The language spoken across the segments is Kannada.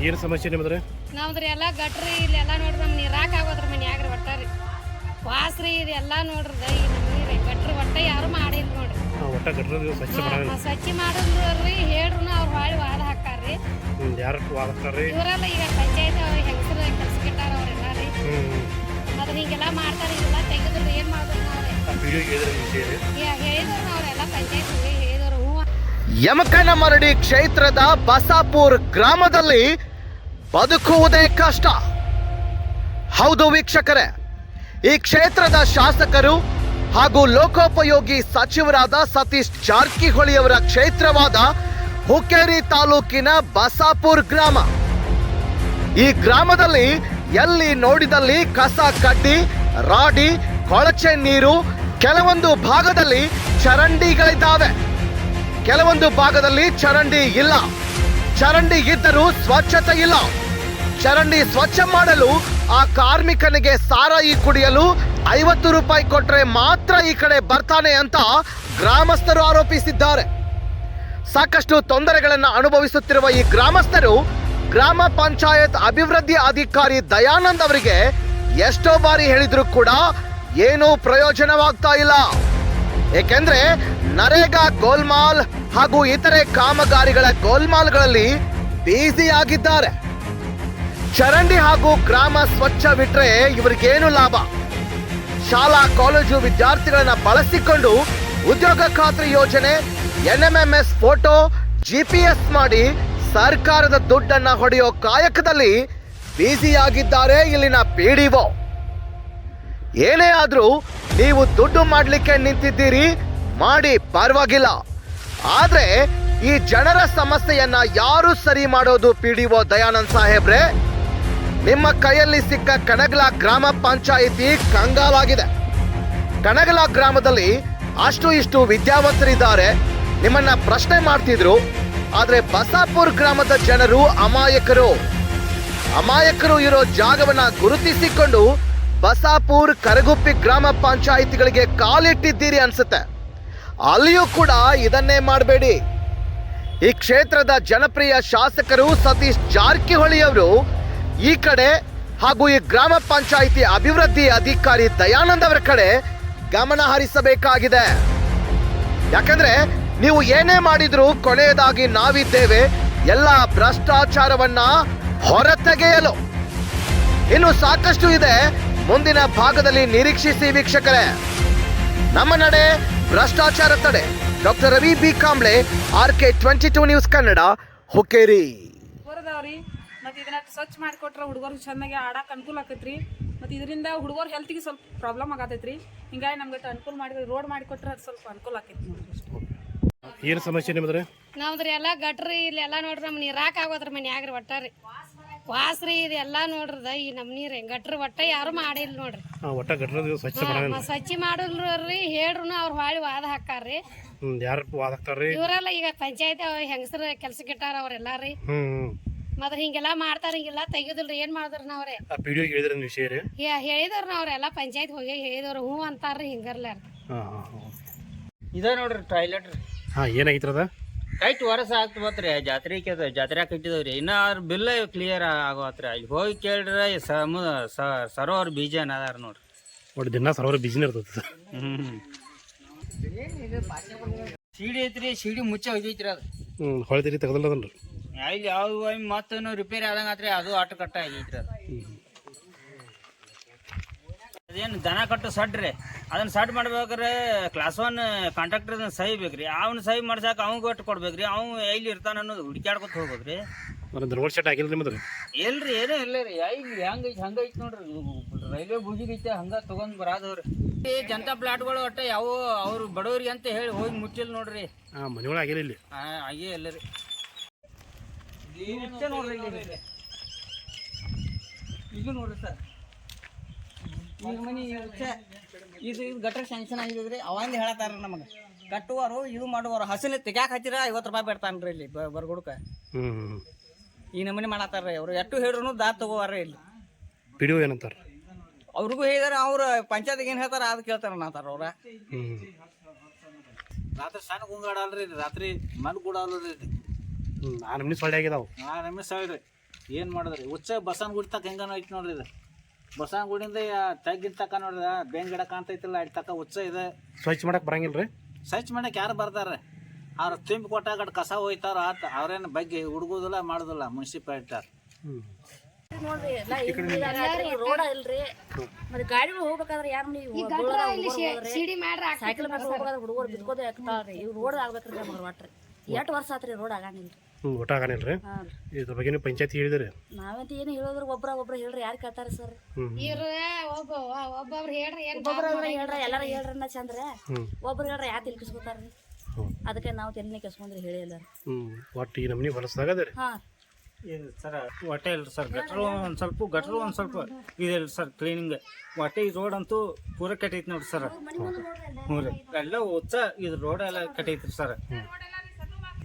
ಏನು ಸಮಸ್ಯೆ ನಿಮ್ಮದ್ರಿ ನಮ್ದ್ರಿ ಎಲ್ಲಾ ಗಟ್ರಿ ಇಲ್ಲೆಲ್ಲ ನೋಡ್ರಿ ನಮ್ ನೀರಾಕ ಆಗೋದ್ರ ಮನ್ಯಾಗ್ರಿ ಒಟ್ಟ ರೀ ವಾಸ್ರಿ ಎಲ್ಲಾ ನೋಡ್ರಿ ಈ ನಮ್ಮ ನೀರಿ ಗಟ್ರಿ ಒಟ್ಟ ಯಾರು ಮಾಡಿಲ್ಲ ನೋಡ್ರಿ. ಒಟ್ಟ ಸ್ವಚ್ಛ ಮಾಡಲ್ಲ ಸ್ವಚ್ಛ ಮಾಡಿದ್ರಿ ಹೇಳ್ರು ಅವ್ರು ಹೊಳ್ಳಿ ವಾದ ಹಾಕಾರ್ರಿ ಯಾರು ವಾದಿಸ್ತಾರ್ರಿ ಇವರೆಲ್ಲ ಈಗ ಪಂಚಾಯತ್ ಹೆಂಗಸರು ಕೆಲಸ ಕೆಟ್ಟಾರ ಅವರೆಲ್ಲ ರೀ ಅದ್ರ ಹಿಂಗೆಲ್ಲ ಮಾಡ್ತಾರ ಹಿಂಗೆಲ್ಲ ತೆಗೆದ್ರು ಏನ್ ಮಾಡಿದ್ರು ನಾವ್ರಿ. ಹೇಳಿದ್ರೆ ನಾವ್ರೆಲ್ಲ ಪಂಚಾಯತ್ ಹೇಳಿದ್ರು ಯಮಕನ ಮರಡಿ ಕ್ಷೇತ್ರದ ಬಸಾಪುರ್ ಗ್ರಾಮದಲ್ಲಿ ಬದುಕುವುದೇ ಕಷ್ಟ. ಹೌದು ವೀಕ್ಷಕರೇ, ಈ ಕ್ಷೇತ್ರದ ಶಾಸಕರು ಹಾಗೂ ಲೋಕೋಪಯೋಗಿ ಸಚಿವರಾದ ಸತೀಶ್ ಜಾರಕಿಹೊಳಿ ಅವರ ಕ್ಷೇತ್ರವಾದ ಹುಕ್ಕೇರಿ ತಾಲೂಕಿನ ಬಸಾಪುರ್ ಗ್ರಾಮ. ಈ ಗ್ರಾಮದಲ್ಲಿ ಎಲ್ಲಿ ನೋಡಿದಲ್ಲಿ ಕಸ ಕಡ್ಡಿ, ರಾಡಿ, ಕೊಳಚೆ ನೀರು, ಕೆಲವೊಂದು ಭಾಗದಲ್ಲಿ ಚರಂಡಿಗಳಿದ್ದಾವೆ. ಕೆಲವೊಂದು ಭಾಗದಲ್ಲಿ ಚರಂಡಿ ಇಲ್ಲ. ಚರಂಡಿ ಇದ್ದರೂ ಸ್ವಚ್ಛತೆ ಇಲ್ಲ. ಚರಂಡಿ ಸ್ವಚ್ಛ ಮಾಡಲು ಆ ಕಾರ್ಮಿಕನಿಗೆ ಸಾರಾಯಿ ಕುಡಿಯಲು ಐವತ್ತು ರೂಪಾಯಿ ಕೊಟ್ರೆ ಮಾತ್ರ ಈ ಕಡೆ ಬರ್ತಾನೆ ಅಂತ ಗ್ರಾಮಸ್ಥರು ಆರೋಪಿಸಿದ್ದಾರೆ. ಸಾಕಷ್ಟು ತೊಂದರೆಗಳನ್ನು ಅನುಭವಿಸುತ್ತಿರುವ ಈ ಗ್ರಾಮಸ್ಥರು ಗ್ರಾಮ ಪಂಚಾಯತ್ ಅಭಿವೃದ್ಧಿ ಅಧಿಕಾರಿ ದಯಾನಂದ್ ಅವರಿಗೆ ಎಷ್ಟೋ ಬಾರಿ ಹೇಳಿದ್ರು ಕೂಡ ಏನೂ ಪ್ರಯೋಜನವಾಗ್ತಾ ಇಲ್ಲ. ಏಕೆಂದ್ರೆ ನರೇಗಾ ಗೋಲ್ಮಾಲ್ ಹಾಗೂ ಇತರೆ ಕಾಮಗಾರಿಗಳ ಗೋಲ್ಮಾಲ್ಗಳಲ್ಲಿ ಬ್ಯುಸಿ ಆಗಿದ್ದಾರೆ. ಚರಂಡಿ ಹಾಗೂ ಗ್ರಾಮ ಸ್ವಚ್ಛ ಬಿಟ್ರೆ ಇವರಿಗೇನು ಲಾಭ? ಶಾಲಾ, ಕಾಲೇಜು ವಿದ್ಯಾರ್ಥಿಗಳನ್ನ ಬಳಸಿಕೊಂಡು ಉದ್ಯೋಗ ಖಾತ್ರಿ ಯೋಜನೆ, ಎನ್ಎಂಎಂಎಸ್ ಫೋಟೋ ಜಿಪಿಎಸ್ ಮಾಡಿ ಸರ್ಕಾರದ ದುಡ್ಡನ್ನ ಹೊಡೆಯೋ ಕಾಯಕದಲ್ಲಿ ಬ್ಯುಸಿಯಾಗಿದ್ದಾರೆ ಇಲ್ಲಿನ ಪಿಡಿಒ ಏನೇ ಆದ್ರೂ ನೀವು ದುಡ್ಡು ಮಾಡಲಿಕ್ಕೆ ನಿಂತಿದ್ದೀರಿ, ಮಾಡಿ ಪರವಾಗಿಲ್ಲ. ಆದ್ರೆ ಈ ಜನರ ಸಮಸ್ಯೆಯನ್ನ ಯಾರು ಸರಿ ಮಾಡೋದು ಪಿಡಿಒ ದಯಾನಂದ್ ಸಾಹೇಬ್ರೆ? ನಿಮ್ಮ ಕೈಯಲ್ಲಿ ಸಿಕ್ಕ ಕಣಗಲ ಗ್ರಾಮ ಪಂಚಾಯಿತಿ ಕಂಗಾಲಾಗಿದೆ. ಕಣಗಲ ಗ್ರಾಮದಲ್ಲಿ ಅಷ್ಟು ಇಷ್ಟು ವಿದ್ಯಾವಂತರಿದ್ದಾರೆ. ನಿಮ್ಮನ್ನ ಪ್ರಶ್ನೆ ಮಾಡ್ತಿದ್ರು, ಆದ್ರೆ ಬಸಾಪುರ್ ಗ್ರಾಮದ ಜನರು ಅಮಾಯಕರು. ಅಮಾಯಕರು ಇರೋ ಜಾಗವನ್ನ ಗುರುತಿಸಿಕೊಂಡು ಬಸಾಪುರ್ ಕರಗುಪ್ಪಿ ಗ್ರಾಮ ಪಂಚಾಯಿತಿಗಳಿಗೆ ಕಾಲಿಟ್ಟಿದ್ದೀರಿ ಅನ್ಸುತ್ತೆ. ಅಲ್ಲಿಯೂ ಕೂಡ ಇದನ್ನೇ ಮಾಡಬೇಡಿ. ಈ ಕ್ಷೇತ್ರದ ಜನಪ್ರಿಯ ಶಾಸಕರು ಸತೀಶ್ ಜಾರಕಿಹೊಳಿ ಅವರು ಈ ಕಡೆ ಹಾಗೂ ಈ ಗ್ರಾಮ ಪಂಚಾಯಿತಿ ಅಭಿವೃದ್ಧಿ ಅಧಿಕಾರಿ ದಯಾನಂದ್ ಅವರ ಕಡೆ ಗಮನ ಹರಿಸಬೇಕಾಗಿದೆ. ಯಾಕಂದ್ರೆ ನೀವು ಏನೇ ಮಾಡಿದ್ರು ಕೊನೆಯದಾಗಿ ನಾವಿದ್ದೇವೆ. ಎಲ್ಲ ಭ್ರಷ್ಟಾಚಾರವನ್ನ ಹೊರತೆಗೆಯಲು. ಇನ್ನು ಸಾಕಷ್ಟು ಇದೆ. ಮುಂದಿನ ಭಾಗದಲ್ಲಿ ನಿರೀಕ್ಷಿಸಿ ವೀಕ್ಷಕರೇ. ನಮ್ಮ ನಡೆ ಭ್ರಷ್ಟಾಚಾರ ತಡೆ. Doctor Ravi B. Kamble R K twenty two news Kannada Hukkeri. ಹುಡುಗರದವ್ರಿ ಮತ್ತು ಇದನ್ನ ಸ್ವಚ್ಛ ಮಾಡಿಕೊಟ್ರೆ ಹುಡುಗರು ಚೆನ್ನಾಗಿ ಆಡಕ್ಕೆ ಅನುಕೂಲ ಆಕೈತ್ರಿ. ಮತ್ತು ಇದರಿಂದ ಹುಡುಗರ ಹೆಲ್ತಿಗೆ ಸ್ವಲ್ಪ ಪ್ರಾಬ್ಲಮ್ ಆಗತೈತ್ರಿ. ಹಿಂಗಾಗಿ ನಮ್ಗೆ ಅನುಕೂಲ ಮಾಡಿ ರೋಡ್ ಮಾಡಿಕೊಟ್ರೆ ಅದು ಸ್ವಲ್ಪ ಅನುಕೂಲ ಆಕೈತಿ ಏನು ಸಮಸ್ಯೆ ನಿಮ್ಮದ್ರಿ ನಾವ್ದ್ರಿ ಎಲ್ಲ ಗಟ್ರಿ ಇಲ್ಲೆಲ್ಲ ನೋಡ್ರಿ ನಮ್ ನೀರಾಕ ಆಗೋದ್ರ ಮನ್ಯಾಗ್ರಿ ಆಗ್ರಿ ರೀ ವಾಸ್ರಿ ಇದೆಲ್ಲ ನೋಡ್ರದ ಈ ನಮ್ ನೀರ್ ಗಟ್ರ ಒಟ್ಟ ಯಾರು ಮಾಡಿಲ್ಲ ನೋಡ್ರಿ. ಒಟ್ಟ ಸ್ವಚ್ಛ ಮಾಡಲ್ಲ ಮ- ಸ್ವಚ್ಛ ಮಾಡಿಲ್ರಿ ಹೇಳ್ರು ಅವ್ರ ಹೊಳ್ಳಿ ವಾದ ಹಾಕಾರ್ರಿ ಯಾರು ವಾದಾಕ್ತಾರ್ರಿ ಇವರೆಲ್ಲ ಈಗ ಪಂಚಾಯತ್ ಹೆಂಗಸರ ಕೆಲಸ ಕೆಟ್ಟಾರ ಅವ್ರೆಲ್ಲ ರೀ ಹ್ಞೂ ಮತ್ತ ಹಿಂಗೆಲ್ಲ ಮಾಡ್ತಾರ ಹಿಂಗೆಲ್ಲ ತೆಗಿದಿಲ್ರಿ ಏನ್ ಮಾಡಿದ್ರ ನಾವ್ರೆ ಆ ವಿಡಿಯೋ ಹೇಳಿದ್ರೆ ವಿಷಯ ರೀ? ಹೇಳಿದವ್ರ ನಾವ್ರೆಲ್ಲ ಪಂಚಾಯತ್ ಹೋಗಿ ಹೇಳಿದವ್ರು ಹ್ಞೂ ಅಂತಾರ್ರಿ ಹಿಂಗರ್ಲಾರ ಹಾಂ ಹಾಂ ಇದ ನೋಡ್ರಿ ಟಾಯ್ಲೆಟ್ ರೀ. ಹಾಂ ಏನಾಗಿತ್ತು ಅದ? ಕೈಟ್ ವರ್ಷ ಆಗ್ತ ಬತ್ರಿ ಜಾತ್ರೆಗೆ ಅದ ಜಾತ್ರೆ ಕಟ್ಟಿದವ್ರಿ ಇನ್ನ ಅವ್ರ ಬಿಲ್ಲ ಕ್ಲಿಯರ್ ಆಗೋತ್ರಿ ಅಲ್ಲಿ ಹೋಗಿ ಕೇಳ್ರ ಸಮ ಸರೋವರ್ ಬೀಜ ಅದಾರ ನೋಡ್ರಿ. ಒಟ್ಟು ದಿನ ಸರೋವರ್ ಬೀಜನ ಇರ್ತದೆ ಸರ್. ಸಿಡಿ ಐತ್ರಿ ಸಿಡಿ ಮುಚ್ಚ ಹೋಗೈತ್ರಿ ಅದು. ಹ್ಞೂ ಹೊಳ್ತೀರಿ ತೆಗೆದಲ್ಲ ಅದನ್ರಿ ಅಲ್ಲಿ ಯಾವ ಮತ್ತೇನು ರಿಪೇರಿ ಆದಂಗ ಆತ್ರಿ ಅದು ಆಟ ಕಟ್ಟ ಆಗೈತ್ರಿ ಅದು. ಅದೇನು ದನ ಕಟ್ಟು ಸಡ್ರಿ ಅದನ್ನ ಸಡ್ ಮಾಡ್ಬೇಕಾದ್ರೆ ಕ್ಲಾಸ್ ಒನ್ ಕಾಂಟ್ರಾಕ್ಟರ್ ಸಹಿ ಬೇಕ್ರಿ. ಅವ್ನ ಸಹಿ ಮಾಡ್ಸಾಕ ಅವ್ನ್ ಒಟ್ಟು ಕೊಡ್ಬೇಕ್ರಿ. ಅವ್ನು ಎಲ್ಲಿ ಇರ್ತಾನ ಅನ್ನೋದು ಹುಡುಕ್ಯಾಡ್ಕೊತ ಹೋಗೋದ್ರಿ. ರೋಡ್ ಸೆಟ್ ಆಗಿಲ್ಲ ನಿಮ್ಮದು ಇಲ್ರಿ ಏನೂ ಇಲ್ಲ ರೀ. ಇಲ್ಲಿ ಹೆಂಗೈತಿ ಹಂಗೈತಿ ನೋಡ್ರಿ. ರೈಲ್ವೆ ಬೂಜಿಗೈತೆ ಹಂಗ ತಗೊಂಡ್ ಬರಾದವ್ರಿ. ಈ ಜನತಾ ಪ್ಲಾಟ್ಗಳು ಒಟ್ಟ ಯಾವ ಅವ್ರು ಬಡವ್ರಿಗೆ ಅಂತ ಹೇಳಿ ಹೋಗಿ ಮುಚ್ಚಿಲ್ ನೋಡ್ರಿ. ಹಾಂ ಮನೆಯೊಳಗೆ ಆಗಿಲ್ಲ ಇಲ್ಲಿ. ಆ, ಆಗೇ ಇಲ್ಲ ರೀ. ನೋಡ್ರಿ ಇಲ್ಲಿ. ಇದು ನೋಡ್ರಿ ಸರ್. ಈಗ ಮನಿ ಇದು ಇದು ಗಟ್ರ ಸ್ಯಾಂಕ್ಷನ್ ಆಗಿದ್ರಿ ಅವಂದು ಹೇಳತ್ತಾರ ನಮಗೆ. ಕಟ್ಟುವರು ಇದು ಮಾಡುವರು ಹಸಿನ ತೆಗ್ಯಾಕ ಹಚ್ಚಿರ ಐವತ್ತು ರೂಪಾಯಿ ಬಿಡ್ತಾನ್ರಿ ಇಲ್ಲಿ ಬರ್ಗುಡ್ಕ ಈ ನಮೂನಿ ಮಾಡತ್ತಾರ್ರಿ ಅವ್ರು. ಎಷ್ಟು ಹೇಳ್ರು ದಾತ್ ತಗೋವಾರ ಇಲ್ಲಿ. ಪಿಡಿಯೋ ಏನಂತಾರ? ಅವ್ರಿಗೂ ಹೇಳಿದಾರೆ ಅವ್ರ ಪಂಚಾಯತ್ಗೆ ಏನು ಹೇಳ್ತಾರ ಅದು ಕೇಳ್ತಾರ ಅನ್ನತ್ತಾರ ಅವ್ರ. ರಾತ್ರಿ ಸಣ್ಣ ಗುಂಗಾಡಲ್ರಿ ರಾತ್ರಿ ಮನ್ ಹ್ಞೂ ಆ ನಮ್ನಿ ಸೊಳ್ಳೆ ಆಗಿದಾವು. ಆ ನಿಮಿಷ ಹೇಳ್ರಿ ಏನು ಮಾಡಿದ್ರಿ? ಉಚ್ಚ ಬಸನ್ ಗುಡಿ ತಕ್ಕ ಹೆಂಗನ ಐತಿ ನೋಡ್ರಿ ಇದು. ಬಸವನ ಗುಡಿಯಿಂದ ತಕ ನೋಡ್ರ ಬೇನ್ ಬೇಂಗ್ ಗಿಡ ಕಾಣ್ತೈತಿಲ್ಲ ಅಡ್ ತಕ್ಕ ಉಚ್ಚ ಇದೆ. ಸ್ವಚ್ಛ ಮಾಡಕ್ ಬರಂಗಿಲ್ಲ ರೀ ಸರ್ಚ್ ಮಾಡಕ್ಕೆ ಯಾರು ಬರ್ತಾರ ಅವ್ರ ತುಂಬಿ ಕೊಟ್ಟಾಗ ಕಸ ಹೋಯ್ತಾರ ಆತ ಅವ್ರೇನು ಬಗ್ಗೆ ಹುಡುಗುದಿಲ್ಲ ಮಾಡುದಿಲ್ಲ ಮುನ್ಸಿಪಾಲ್ಟಿ ಹ್ಞೂ ನೋಡ್ರಿ ಎಲ್ಲ ರೋಡ ಇಲ್ರಿ ಮತ್ತೆ ಗಾಡಿಗಳು ಹೋಗ್ಬೇಕಾದ್ರೆ ಯಾರು ಸಿಡಿ ಮಾಡ್ರಿ ಸೈಕಲ್ ಮೇಲೆ ಹೋಗ್ಬೇಕಾದ್ರೆ ಹುಡುಗರು ಬಿದ್ಕೋದೇ ಆಗ್ತಾವ್ರಿ. ಇವ್ ರೋಡ್ ಆಗ್ಬೇಕ್ರಿ ನಮ್ಗೆ ಒಟ್ರಿ. ಎಷ್ಟು ವರ್ಷ ಆತ್ರಿ ರೋಡ್ ಆಗಾನಿಲ್ರಿ ಹ್ಞೂ ಊಟ ರೀ. ಇದ್ರ ಬಗ್ಗೆ ನೀವು ಪಂಚಾಯತಿ ಹೇಳಿದ್ರಿ. ನಾವಂತ ಏನು ಹೇಳಿದ್ರು ಒಬ್ರ ಒಬ್ರ ಹೇಳ್ರಿ ಯಾರು ಕೇಳ್ತಾರ ಸರ್ ಒಬ್ಬೊಬ್ರು ಹೇಳ್ರಿ ಏನ್ ಒಬ್ಬೊಬ್ರ ಒಬ್ರ ಹೇಳ್ರ ಎಲ್ಲಾರ ಹೇಳ್ರನ್ನ ಚಂದ್ರ. ಒಬ್ರು ಹೇಳ್ರ ಯಾರು ತಿಳ್ಕಿಸ್ಕೊತಾರ್ರಿ ಅದಕ್ಕೆ ನಾವು ತೆಲಿನೇ ಕೆಸ್ಕೊಂಡ್ರಿ ಹೇಳಿ ಎಲ್ಲ ಹ್ಞೂ ಒಟ್ಟು ಈ ನಮ್ನಿ ಹೊಲಸ್ದಾಗ ರೀ ಹಾ ಸರ್ ಹೊಟ್ಟೆ ಇಲ್ರಿ ಸರ್ ಗಟ್ರು ಒಂದು ಸ್ವಲ್ಪ ಗಟ್ರು ಒಂದು ಸ್ವಲ್ಪ ಇದೆ ಸರ್ ಕ್ಲೀನಿಂಗ್ ಹೊಟ್ಟೆ ಈ ರೋಡ್ ಅಂತೂ ಪೂರ ಕಟ್ಟೈತಿ ನೋಡ್ರಿ ಸರ್. ಹ್ಞೂ ರೀ. ಎಲ್ಲ ಉಚ್ಚ ಇದು ರೋಡ್ ಎಲ್ಲ ಕಟ್ಟೈತ್ರಿ ಸರ್.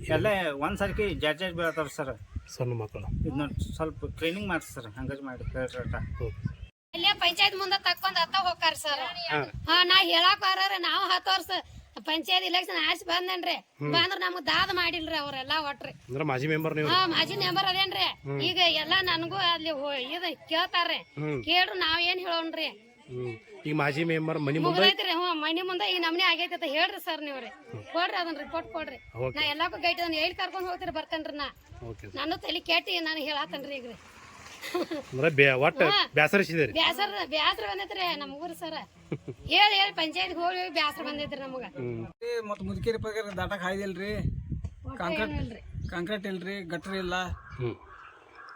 ಎಲ್ಲ ಒಂದ್ ಸರ್ತಿ ಜಡ್ಜ್ ಜಾಜ್ ಬೀಳತ್ತಾರ ಸರ್. ಸಣ್ಣ ಮಕ್ಕಳು. ಇದು ಸ್ವಲ್ಪ ಟ್ರೈನಿಂಗ್ ಮಾಡ್ರಿ ಸರ್ ಹಂಗಾಗಿ ಮಾಡಿ ಹೇಳ್ರಿ ಓಕೆ ಇಲ್ಲೇ ಪಂಚಾಯತ್ ಮುಂದೆ ತಕ್ಕೊಂಡ್ ಅತ್ತ ಹೋಗ್ತಾರ ಸರ್. ಹಾ. ನಾ ಹೇಳಕ್ ಬರೋರ ನಾವು ಹತ್ತು ವರ್ಷ ಪಂಚಾಯತ್ ಇಲೆಕ್ಷನ್ ಆಯ್ಸಿ ಬಂದನ್ರಿ. ಬಂದ್ರ ನಮಗ್ ದಾದ ಮಾಡಿಲ್ರಿ ಅವ್ರೆಲ್ಲಾ ಒಟ್ರಿ. ಅಂದ್ರೆ ಮಾಜಿ ಮೆಂಬರ್ ನೀವು? ಹಾ ಮಾಜಿ ಮೆಂಬರ್ ಅದೇನ್ರಿ. ಈಗ ಎಲ್ಲಾ ನನಗೂ ಅಲ್ಲಿ ಹೋ- ಇದು ಕೇಳ್ತಾರ್ರಿ. ಕೇಳ್ರು ನಾವ್ ಏನ್ ಹೇಳೋಣ್ರಿ? ಹ್ಞೂ ಈಗ ಮಾಜಿ ಮೆಂಬರ್ ಮನಿ ಮುಂದೆ ಮುಗ್ದೈತ್ರಿ ಹ್ಞೂ. ಮನಿ ಮುಂದೆ ಈ ನಮ್ನಿ ಆಗೈತೆ ಅಂತ ಹೇಳ್ರಿ ಸರ್ ನೀವ್ರಿ. ಕೊಡ್ರಿ ಅದನ್ನ ರಿಪೋರ್ಟ್ ಕೊಡ್ರಿ. ಓಕೆ ನಾ ಎಲ್ಲಕ್ಕೂ ಗೈಟ್ ಅದನ್ನ ಹೇಳಿ ಕರ್ಕೊಂಡು ಹೋಗ್ತೀರಿ ಬರ್ತೇನ್ರಿ ನಾ. ಓಕೆ ನಾನು ತಲೆ ಕೆಟ್ಟಿ ನಾನು ಹೇಳತ್ತೇನ್ರಿ ಈಗ ಅಂದ್ರೆ ಬೇ ಒಟ್ಟು ಬೇಸರಿಸಿದೆ ರೀ. ಬ್ಯಾಸರ ಬ್ಯಾಸರ ಬಂದೈತ್ರಿ ನಮ್ಮ ಊರು ಸರ್ ಹೇಳಿ ಹೇಳಿ ಪಂಚಾಯತ್ ಹೋಗಿ ಹೋಗಿ ಬ್ಯಾಸರ ಬಂದೈತ್ರಿ ನಮಗ. ಮತ್ತು ಮುದುಕೇರಿ ಪಗಾರ ದಾಟಕ್ ಹಾಯ್ದಿಲ್ರಿ? ಕಾಂಕ್ರೀಟ್ ಕಾಂಕ್ರೀಟ್ ಇಲ್ರಿ ಗಟ್ರ ಇಲ್ಲ. ಹ್ಞೂ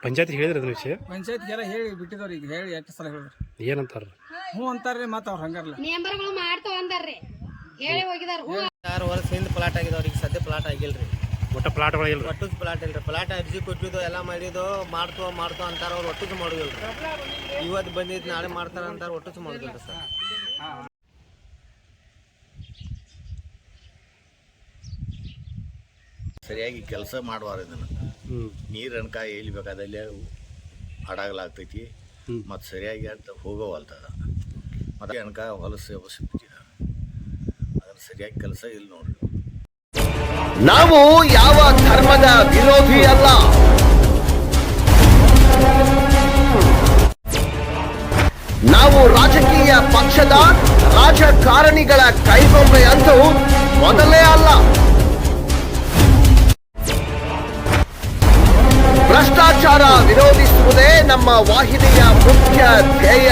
ಪಂಚಾಯತ್ ಹೇಳಿದ್ರಿ ಅದನ್ನ ವಿಷಯ? ಪಂಚಾಯತ್ಗೆಲ್ಲ ಹೇಳಿ ಬಿಟ್ಟಿದವ್ರಿ ಈಗ ಹೇಳಿ ಎಷ್ಟು ಸಲ ಹೇಳಿದ್ರು. ಏನಂತಾರೆ ಹ್ಞೂ ಅಂತಾರ್ರಿ ಮತ್ತೆ ಅವ್ರು ಹಂಗಾರಲ್ಲ ಮೆಂಬರ್ಗಳು ಮಾಡ್ತಾವ ಅಂದಾರ್ರಿ. ಹೇಳಿ ಹೋಗಿದಾರ ಹ್ಞೂ. ಆರು ವರ್ಷ ಹಿಂದೆ ಪ್ಲಾಟ್ ಆಗಿದೆ ಅವ್ರಿಗೆ ಸದ್ಯ ಪ್ಲಾಟ್ ಆಗಿಲ್ರಿ. ಒಟ್ಟು ಪ್ಲಾಟ್ಗಳಿಲ್ಲ ರೀ ಒಟ್ಟದ ಪ್ಲಾಟ್ ಇಲ್ರಿ ಪ್ಲಾಟ್ ಅರ್ಜಿ ಕೊಟ್ಟಿದ್ದು ಎಲ್ಲ ಮಾಡಿದ್ದು ಮಾಡ್ತೋ ಮಾಡ್ತೋ ಅಂತಾರ ಅವ್ರು ಒಟ್ಟುದ್ ಮಾಡುದಿಲ್ರಿ. ಇವತ್ತು ಬಂದಿದ್ದು ನಾಳೆ ಮಾಡ್ತಾರ ಅಂತಾರ ಒಟ್ಟುದ್ ಮಾಡುದಿಲ್ರಿ ಸರ್. ಸರಿಯಾಗಿ ಕೆಲಸ ಮಾಡುವಾರ ಇದನ್ನು. ನೀರು ಅನ್ಕ ಎಲ್ಲಿ ಬೇಕಾದಲ್ಲಿ ಅಡಾಗಲಾಗ್ತೈತಿ. ಮತ್ತು ಸರಿಯಾಗಿ ಅಂತ ಹೋಗೋವಲ್ತದ ಅವಶ್ಯಕತೆ ಅದನ್ನು ಸರಿಯಾಗಿ ಕೆಲಸ ಇಲ್ಲ ನೋಡ್ರಿ. ನಾವು ಯಾವ ಧರ್ಮದ ವಿರೋಧಿ ಅಲ್ಲ. ನಾವು ರಾಜಕೀಯ ಪಕ್ಷದ ರಾಜಕಾರಣಿಗಳ ಕೈಗೊಂಬೆ ಅಂತೂ ಮೊದಲೇ ಅಲ್ಲ. ಭ್ರಷ್ಟಾಚಾರ ವಿರೋಧಿಸುವುದೇ ನಮ್ಮ ವಾಹಿನಿಯ ಮುಖ್ಯ ಧ್ಯೇಯ.